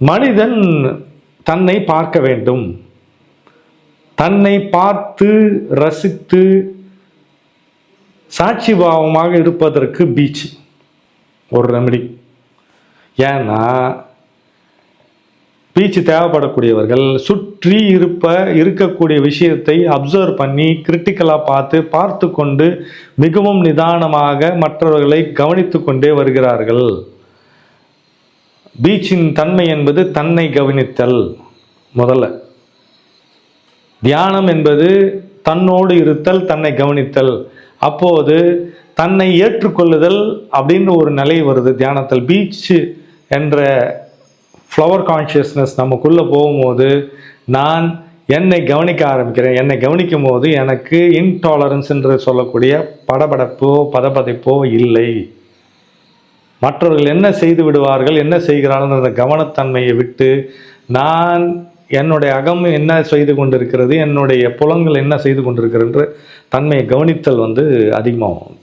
மனிதன் தன்னை பார்க்க வேண்டும். தன்னை பார்த்து ரசித்து சாட்சி பாவமாக இருப்பதற்கு பீச். ஒரு ரெமெடி ஏன்னா பீச் தேவைப்படக்கூடியவர்கள் சுற்றி இருப்ப இருக்கக்கூடிய விஷயத்தை அப்சர்வ் பண்ணி கிரிட்டிக்கலாக பார்த்து பார்த்து கொண்டு மிகவும் நிதானமாக மற்றவர்களை கவனித்து கொண்டே வருகிறார்கள். பீச்சின் தன்மை என்பது தன்னை கவனித்தல் முதல்ல. தியானம் என்பது தன்னோடு இருத்தல் தன்னை கவனித்தல். அப்போது தன்னை ஏற்றுக்கொள்ளுதல் அப்படின்ற ஒரு நிலை வருது தியானத்தில். பீச்சு என்ற ஃப்ளவர் கான்ஷியஸ்னஸ் நமக்குள்ளே போகும்போது நான் என்னை கவனிக்க ஆரம்பிக்கிறேன். என்னை கவனிக்கும் போது எனக்கு இன்டாலரன்ஸ் என்று சொல்லக்கூடிய படபடப்போ பதப்பதைப்போ இல்லை. மற்றவர்கள் என்ன செய்து விடுவார்கள் என்ன செய்கிறார்கள் அந்த கவனத்தன்மையை விட்டு நான் என்னுடைய அகம் என்ன செய்து கொண்டிருக்கிறது என்னுடைய புலங்கள் என்ன செய்து கொண்டிருக்கிறது என்ற தன்மையை கவனித்தல் வந்து அதிகமாகும்.